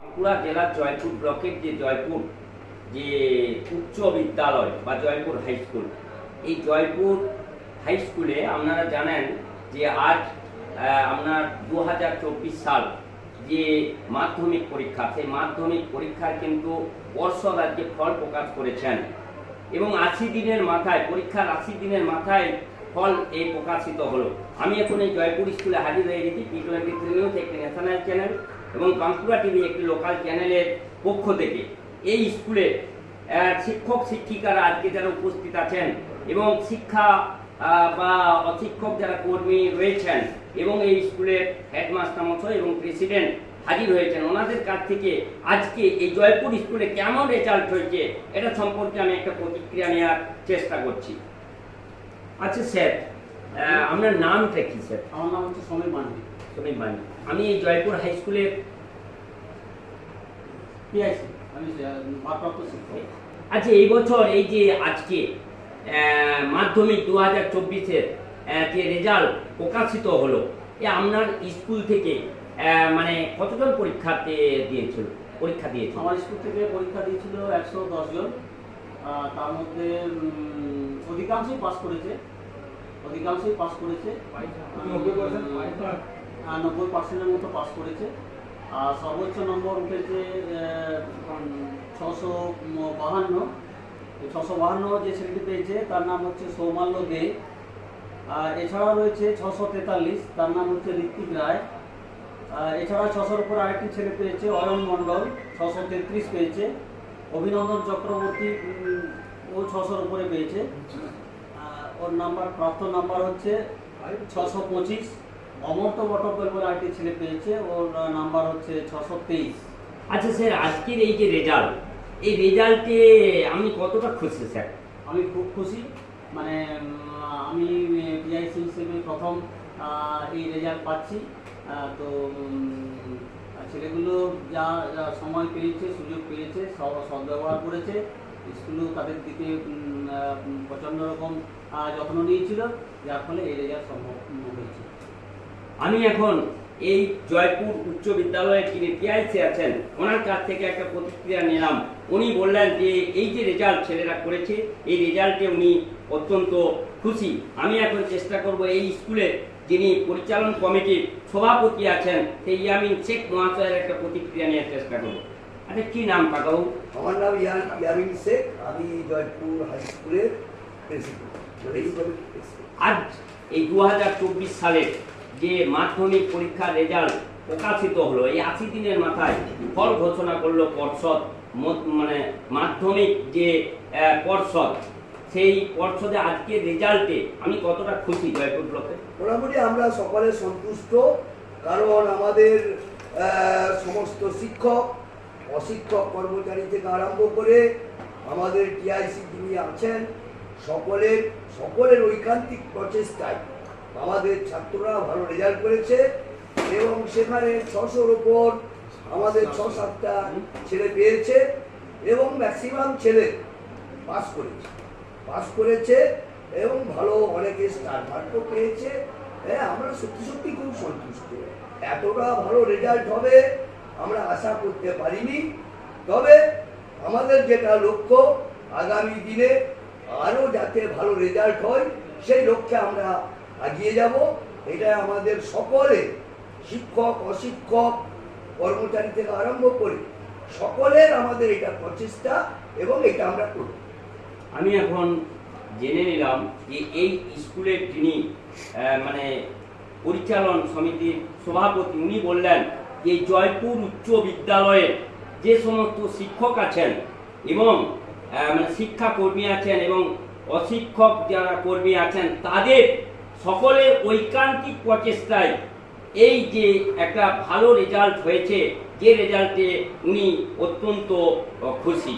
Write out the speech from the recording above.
বাঁকুড়া জেলার জয়পুর ব্লকের যে জয়পুর, যে উচ্চ বিদ্যালয় বা জয়পুর হাই স্কুল এই জয়পুর হাই স্কুলে আপনারা জানেন যে আজ আপনার দু হাজার চব্বিশ সাল যে মাধ্যমিক পরীক্ষা, সেই মাধ্যমিক পরীক্ষার কিন্তু পর্ষদ আজকে ফল প্রকাশ করেছেন। এবং আশি দিনের মাথায়, পরীক্ষার আশি দিনের মাথায় ফল এই প্রকাশিত হলো। আমি এখন এই জয়পুর স্কুলে হাজির হয়ে গেছি টি টোয়েন্টি থ্রি নিউজ একটি ন্যাশনাল চ্যানেল এবং বাঁকুড়া টিভি একটি লোকাল চ্যানেলের পক্ষ থেকে এই স্কুলে শিক্ষক শিক্ষিকারা আজকে যারা উপস্থিত আছেন এবং শিক্ষা বা অশিক্ষক যারা কর্মী রয়েছেন এবং এই স্কুলের হেডমাস্টার মশাই এবং প্রেসিডেন্ট হাজির হয়েছেন ওনাদের কাছ থেকে আজকে এই জয়পুর স্কুলে কেমন রেজাল্ট হয়েছে এটা সম্পর্কে আমি একটা প্রতিক্রিয়া নেওয়ার চেষ্টা করছি। আচ্ছা স্যার আপনার নামটা কি স্যার? আমার নাম হচ্ছে সমীর মান্ডি। সমীর মানি। আমি এই জয়পুর হাই স্কুলের আচ্ছা এই বছর এই যে আজকে মাধ্যমিক দু হাজার চব্বিশের যে রেজাল্ট প্রকাশিত হলো এ আপনার স্কুল থেকে মানে কতজন পরীক্ষাতে দিয়েছিল? পরীক্ষা দিয়েছিল। আমার স্কুল থেকে পরীক্ষা দিয়েছিল একশো জন। আহ, তার মধ্যে অধিকাংশই পাস করেছে। অধিকাংশই পাস করেছে। নব্বই পার্সেন্টের মতো পাস করেছে। আর সর্বোচ্চ নম্বর উঠেছে ছশো বাহান্ন। ছশো বাহান্ন যে ছেলেটি পেয়েছে, তার নাম হচ্ছে সৌমাল্য দে। আর এছাড়াও রয়েছে ছশো তেতাল্লিশ, তার নাম হচ্ছে ঋত্বিক রায়। এছাড়া ছশোর উপর আরেকটি ছেলে পেয়েছে, অয়ন মণ্ডল, ছশো তেত্রিশ পেয়েছে। অভিনন্দন চক্রবর্তী ও ছশোর উপরে পেয়েছে। ওর নাম্বার প্রাপ্ত নাম্বার হচ্ছে ছশো পঁচিশ। অমর্ত বটব্বল বলে আরেকটি ছেলে পেয়েছে ওর নাম্বার হচ্ছে ছশো তেইশ। আচ্ছা স্যার আজকের এই যে রেজাল্ট এই রেজাল্টে আমি কতটা খুশি স্যার? আমি খুব খুশি মানে আমি পিআইসি হিসেবে প্রথম এই রেজাল্ট পাচ্ছি। তো ছেলেগুলো যা যা সময় পেয়েছে সুযোগ পেয়েছে সব সদ্ব্যবহার করেছে। স্কুলও তাদের দিকে প্রচণ্ড রকম যত্ন নিয়েছিল যার ফলে এই রেজাল্ট সম্ভব হয়েছে। আমি এখন এই জয়পুর উচ্চ বিদ্যালয়ের যিনি টিআইসি আছেন ওনার কাছ থেকে একটা প্রতিক্রিয়া নিলাম। উনি বললেন যে এই যে রেজাল্ট ছেলেরা করেছে এই রেজাল্টে উনি অত্যন্ত খুশি। আমি এখন চেষ্টা করব এই স্কুলের যিনি পরিচালন কমিটির সভাপতি আছেন সেই ইয়ামিন শেখ মহাশয়ের একটা প্রতিক্রিয়া নেওয়ার চেষ্টা করব। আচ্ছা কি নাম কাকাবু? আমার নাম ইয়ামিন শেখ। আমি জয়পুর হাই স্কুলের প্রিন্সিপাল। প্রিন্সিপাল। আজ এই দু সালের যে মাধ্যমিক পরীক্ষার রেজাল্ট প্রকাশিত হলো, এই আশি দিনের মাথায় ফল ঘোষণা করল পর্ষদ। মানে মাধ্যমিক যে পর্ষদ, সেই পর্ষদে আজকে রেজাল্টে আমি কতটা খুশি জয়পুর ব্লকে? মোটামুটি আমরা সকলে সন্তুষ্ট, কারণ আমাদের সমস্ত শিক্ষক, অশিক্ষক কর্মচারী থেকে আরম্ভ করে আমাদের টিআইসি যিনি আছেন, সকলের সকলের ঐকান্তিক প্রচেষ্টায় আমাদের ছাত্ররা ভালো রেজাল্ট করেছে এবং সেখানে ছশোর ওপর আমাদের ছ সাতটা ছেলে পেয়েছে এবং ম্যাক্সিমাম ছেলে পাস করেছে। পাস করেছে এবং ভালো অনেকে স্টার মার্কও পেয়েছে। হ্যাঁ আমরা সত্যি সত্যি খুব সন্তুষ্ট। এতটা ভালো রেজাল্ট হবে আমরা আশা করতে পারিনি। তবে আমাদের যেটা লক্ষ্য, আগামী দিনে আরও যাতে ভালো রেজাল্ট হয়, সেই লক্ষ্যে আমরা এগিয়ে যাব। এটা আমাদের সকলে, শিক্ষক, অশিক্ষক, কর্মচারী থেকে আরম্ভ করে সকলের আমাদের এটা প্রচেষ্টা এবং এটা আমরা করব। আমি এখন জেনে নিলাম যে এই স্কুলের যিনি মানে পরিচালন সমিতির সভাপতি, উনি বললেন যে জয়পুর উচ্চ বিদ্যালয়ে যে সমস্ত শিক্ষক আছেন এবং মানে শিক্ষা কর্মী আছেন এবং অশিক্ষক যারা কর্মী আছেন, তাদের সকলের ঐকান্তিক প্রচেষ্টায়। এই যে একটা ভালো রেজাল্ট হয়েছে যে রেজাল্টে উনি অত্যন্ত খুশি।